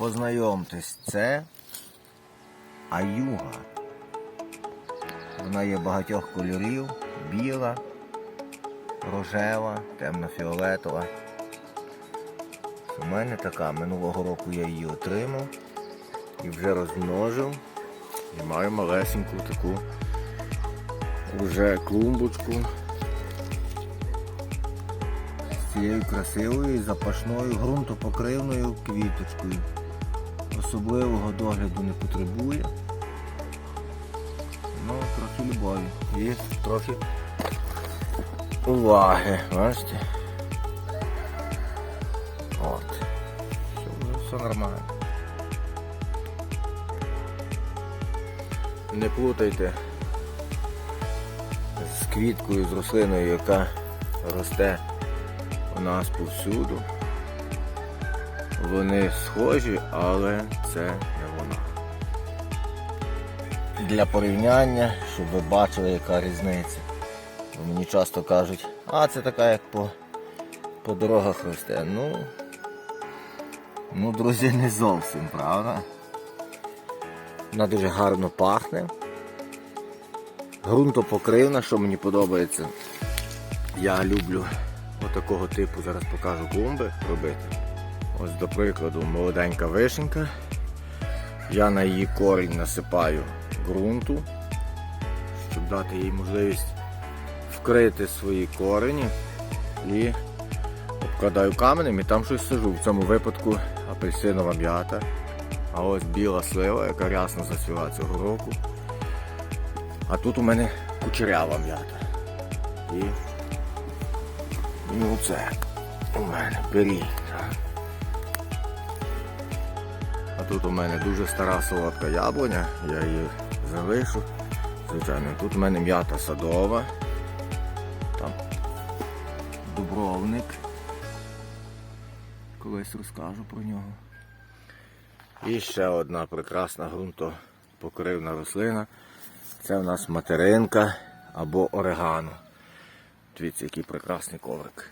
Познайомтесь, це аюга. Вона є багатьох кольорів, біла, рожева, темно-фіолетова. У мене така, минулого року я її отримав і вже розмножив. І маю малесеньку таку вже клумбочку з цією красивою запашною ґрунтопокривною квіточкою. Особливого догляду не потребує. Ну, трохи любові. І трохи уваги. Бачите? От. Все, все нормально. Не плутайте з квіткою, з рослиною, яка росте у нас повсюду. Вони схожі, але це не вона. Для порівняння, щоб ви бачили, яка різниця. Бо мені часто кажуть, а це така, як по, по дорогах росте. Ну, ну, друзі, не зовсім, правда? Вона дуже гарно пахне. Грунтопокривна, що мені подобається. Я люблю отакого типу, зараз покажу клумби робити. Ось, до прикладу, молоденька вишенька. Я на її корінь насипаю ґрунту, щоб дати їй можливість вкрити свої корені і обкладаю каменем і там щось сажу. В цьому випадку апельсинова м'ята. А ось біла слива, яка рясно засвіла цього року. А тут у мене кучерява м'ята. І, і оце у мене пиріг. А тут у мене дуже стара солодка яблуня, я її залишу. Звичайно, тут у мене м'ята садова. Там дубровник. Колись розкажу про нього. І ще одна прекрасна ґрунтопокривна рослина. Це в нас материнка або орегано. Дивіться, який прекрасний коврик.